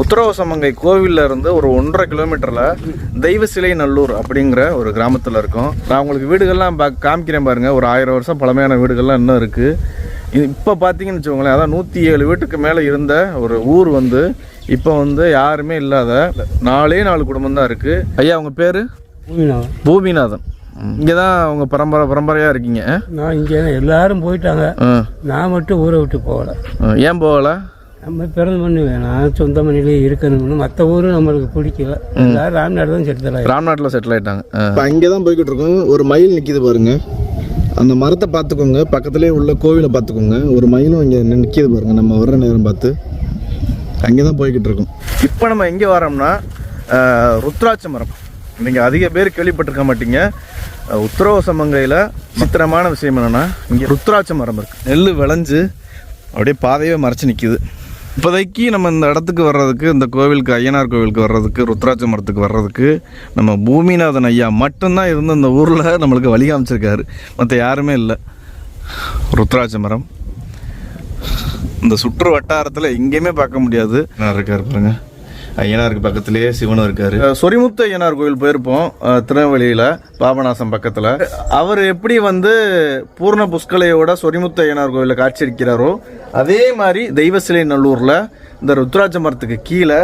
உத்தரவசமங்கை கோவில்ல இருந்து ஒரு ஒன்றரை கிலோமீட்டரில் தெய்வசிலை நல்லூர் அப்படிங்கிற ஒரு கிராமத்தில் இருக்கோம். நான் உங்களுக்கு வீடுகள்லாம் பா காமிக்கிறேன் பாருங்கள் ஒரு ஆயிரம் வருஷம் பழமையான வீடுகள்லாம் இன்னும் இருக்குது இப்போ பார்த்தீங்கன்னு வச்சுக்கோங்களேன் அதான் நூற்றி ஏழு வீட்டுக்கு மேலே இருந்த ஒரு ஊர் வந்து இப்போ வந்து யாருமே இல்லாத நாலே நாலு குடும்பம் தான் இருக்குது ஐயா உங்கள் பேர்? பூமிநாதன். பூமிநாதன். இங்கே தான் உங்க பரம்பரை பரம்பரையாக இருக்கீங்க. நான் இங்கே எல்லாரும் போயிட்டாங்க. நான் மட்டும் ஊரை விட்டு போகல. ஏன் போகலை? நம்ம பிறந்த மண்ணு நான் சொந்த மண்ணிலே இருக்கணும்னு மற்ற ஊரும் நம்மளுக்கு பிடிக்கல. எல்லாரும் ராம்நாடு தான் செலுத்தலாம் ராம்நாட்டில் செட்டில் ஆயிட்டாங்க. இப்போ அங்கே தான் போய்கிட்டு இருக்கோம். ஒரு மயில் நிற்கிது பாருங்க. அந்த மரத்தை பார்த்துக்கோங்க. பக்கத்துலேயே உள்ள கோவிலை பார்த்துக்கோங்க. ஒரு மயிலும் இங்கே நிற்கிது பாருங்க. நம்ம வர்ற நேரம் பார்த்து. அங்கே தான் போய்கிட்டு இருக்கோம். இப்போ நம்ம எங்கே வரோம்னா ருத்ராட்ச மரம். நீங்கள் அதிக பேர் கேள்விப்பட்டிருக்க மாட்டீங்க. அஹ், உத்தரவசமங்கையில் சித்திரமான விஷயம் என்னென்னா இங்கே ருத்ராட்ச மரம் இருக்குது நெல் விளைஞ்சு அப்படியே பாதையே மறைச்சு நிற்கிது இப்போதைக்கு நம்ம இந்த இடத்துக்கு வர்றதுக்கு இந்த கோவிலுக்கு ஐயனார் கோவிலுக்கு வர்றதுக்கு ருத்ராட்ச மரத்துக்கு வர்றதுக்கு நம்ம பூமிநாதன் ஐயா மட்டும்தான் இருந்து இந்த ஊரில் நம்மளுக்கு வழி காமிச்சிருக்காரு. மற்ற யாருமே இல்லை. ருத்ராட்ச மரம். இந்த சுற்று வட்டாரத்தில் எங்கேயுமே பார்க்க முடியாது. நான் பாருங்கள் ஐயனாருக்கு பக்கத்திலேயே சிவனும் இருக்காரு. சொரிமுத்து ஐயனார் கோவில் போயிருப்போம் திருநெல்வேலியில பாபநாசம் பக்கத்துல. அவர் எப்படி வந்து பூர்ண புஷ்கலையோட சொரிமுத்து ஐயனார் கோவிலில் காட்சியளிக்கிறாரோ அதே மாதிரி தெய்வசிலை நல்லூர்ல இந்த ருத்ராட்ச மரத்துக்கு கீழே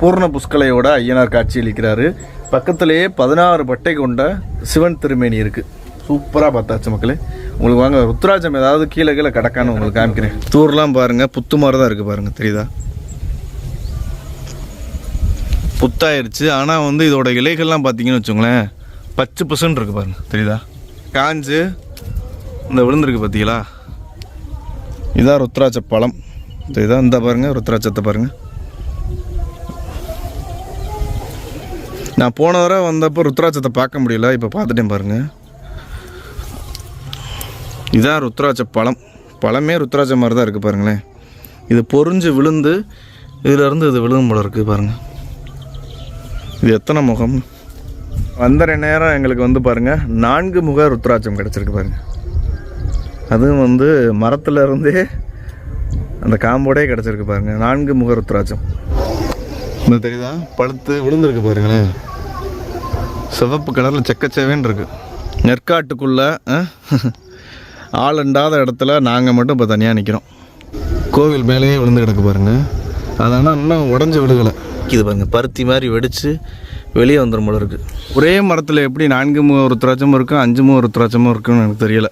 பூர்ண புஷ்கலையோட ஐயனார் காட்சியளிக்கிறாரு. பக்கத்திலேயே பதினாறு பட்டை கொண்ட சிவன் திருமேனி இருக்கு. சூப்பராக பார்த்தாச்சு மக்களே. உங்களுக்கு வாங்க ருத்ராஜம் ஏதாவது கீழே கீழே கிடக்கான்னு உங்களுக்கு காமிக்கிறேன். தூர்லாம் பாருங்க புத்து மாதிரி தான் இருக்கு பாருங்க தெரியுதா? புத்தாயிருச்சு. ஆனால் வந்து இதோட இலைகள்லாம் பார்த்தீங்கன்னு வச்சுங்களேன் பச்சை பசுன்னு இருக்குது பாருங்கள் தெரியுதா? காஞ்சு இந்த விழுந்திருக்கு பார்த்தீங்களா இதான் ருத்ராட்ச பழம். தெரியுதா? இந்த பாருங்கள் ருத்ராட்சத்தை பாருங்கள் நான் போன தடவை வந்தப்போ ருத்ராட்சத்தை பார்க்க முடியல. இப்போ பார்த்துட்டேன் பாருங்கள் இதான் ருத்ராட்ச பழம். பழமே ருத்ராட்ச மாதிரி தான் இருக்குது பாருங்களேன். இது பொறிஞ்சு விழுந்து இதிலேருந்து இது விழுகும் போல இருக்குது பாருங்கள் இது எத்தனை முகம்? வந்தர நேரம் எங்களுக்கு வந்து பாருங்க நான்கு முக ருத்ராட்சம் கிடச்சிருக்கு பாருங்க. அதுவும் வந்து மரத்துல இருந்தே அந்த காம்போடே கிடச்சிருக்கு பாருங்க நான்கு முக ருத்ராட்சம். இந்த தெரியுதா? பழுத்து விழுந்திருக்கு பாருங்களேன். சிவப்பு கலரில் செக்கச்சேவேன்னு இருக்கு. நெற்காட்டுக்குள்ள ஆளண்டாத இடத்துல நாங்கள் மட்டும் இப்போ தனியாக நிற்கிறோம் கோவில் மேலேயே விழுந்து கிடக்கு பாருங்க. அது ஆனால் இன்னும் உடஞ்சி விழுகலை இது பாருங்க பருத்தி மாதிரி வெடித்து வெளியே வந்துடும் போல இருக்கு. ஒரே மரத்தில் எப்படி நான்கு முக ருத்ராட்சமும் இருக்கும் அஞ்சு முக ருத்ராட்சமும் இருக்குன்னு எனக்கு தெரியல.